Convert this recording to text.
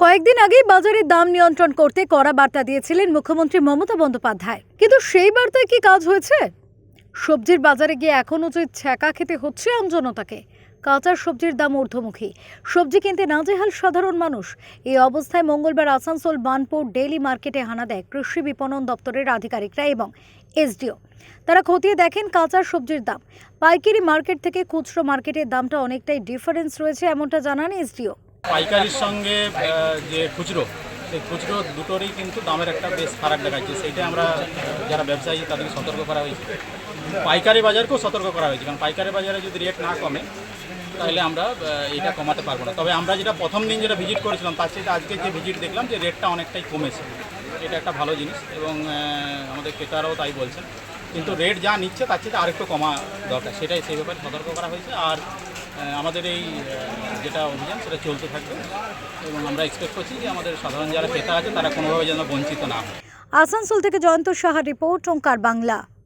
কয়েকদিন আগেই বাজারের দাম নিয়ন্ত্রণ করতে কড়া বার্তা দিয়েছিলেন মুখ্যমন্ত্রী মমতা বন্দ্যোপাধ্যায়। কিন্তু সেই বার্তায় কি কাজ হয়েছে? সবজির বাজারে গিয়ে এখনও যে ছ্যাঁকা খেতে হচ্ছে আমজনতাকে, কাঁচা সবজির দাম ঊর্ধ্বমুখী। সবজি কিনতে নাজেহাল সাধারণ মানুষ। এই অবস্থায় মঙ্গলবার আসানসোল বানপুর ডেইলি মার্কেটে হানা দেয় কৃষি বিপণন দপ্তরের আধিকারিকরা এবং এসডিও। তারা খতিয়ে দেখেন কাঁচা সবজির দাম। পাইকারি মার্কেট থেকে খুচরো মার্কেটের দামটা অনেকটাই ডিফারেন্স রয়েছে এমনটা জানান এসডিও। পাইকারির সঙ্গে যে খুচরো, সেই খুচরো দুটোরই কিন্তু দামের একটা বেশ ফারাক দেখাচ্ছে। সেইটা আমরা যারা ব্যবসায়ী, তাদেরকে সতর্ক করা হয়েছে। পাইকারি বাজারকেও সতর্ক করা হয়েছে, কারণ পাইকারি বাজারে যদি রেট না কমে, তাহলে আমরা এটা কমাতে পারব না। তবে আমরা যেটা প্রথম দিন যেটা ভিজিট করেছিলাম, তার সাথে আজকে যে ভিজিট দেখলাম যে রেটটা অনেকটাই কমেছে। এটা একটা ভালো জিনিস এবং আমাদের ক্রেতারাও তাই বলছেন। কিন্তু রেট যা নিচ্ছে, তার চেয়ে আরেকটু কমা দরকার। সেটাই সেই ব্যাপারে সতর্ক করা হয়েছে। আর আমাদের এই যেটা অভিযান, সেটা চলতে থাকবে। এবং আমরা এক্সপেক্ট করছি যে আমাদের সাধারণ যারা ক্রেতা আছে, তারা কোনোভাবে যেন বঞ্চিত না হয়। আসানসোল থেকে জয়ন্ত সাহা রিপোর্ট, ওঙ্কার বাংলা।